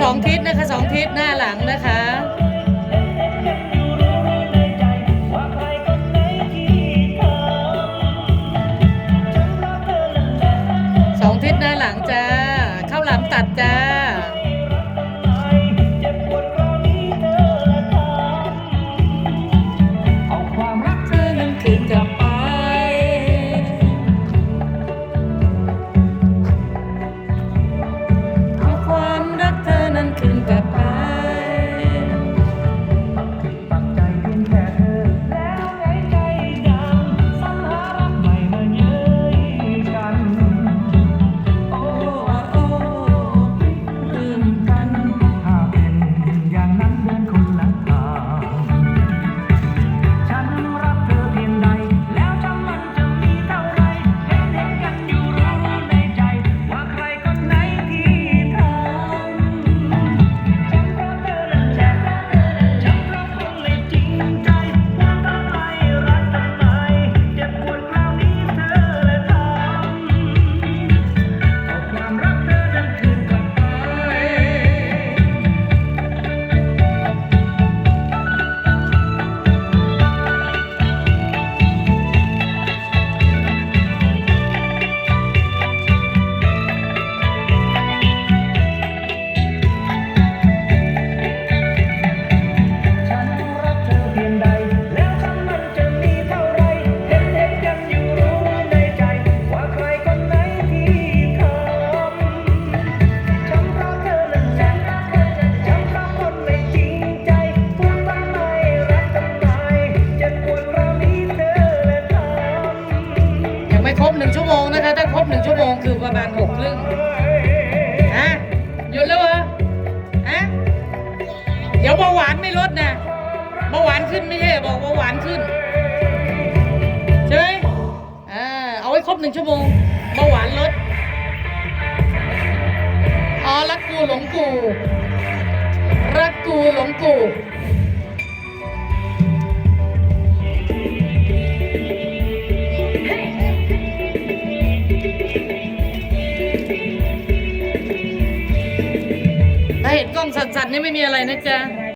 สองทิศนะคะสองทิศหน้าหลังนะคะ ขึ้นกับป เดี๋ยวเบาหวานไม่ลดนะเบาหวานขึ้นไม่ใช่บอกเบาหวานขึ้นใช่ไหมอ่าเอาไว้ครบหนึ่งชั่วโมงเบาหวานลดอ๋อรักกูหลงกูรักกูหลงกู องสัตว์นี่ไม่มีอะไรนะจ๊ะ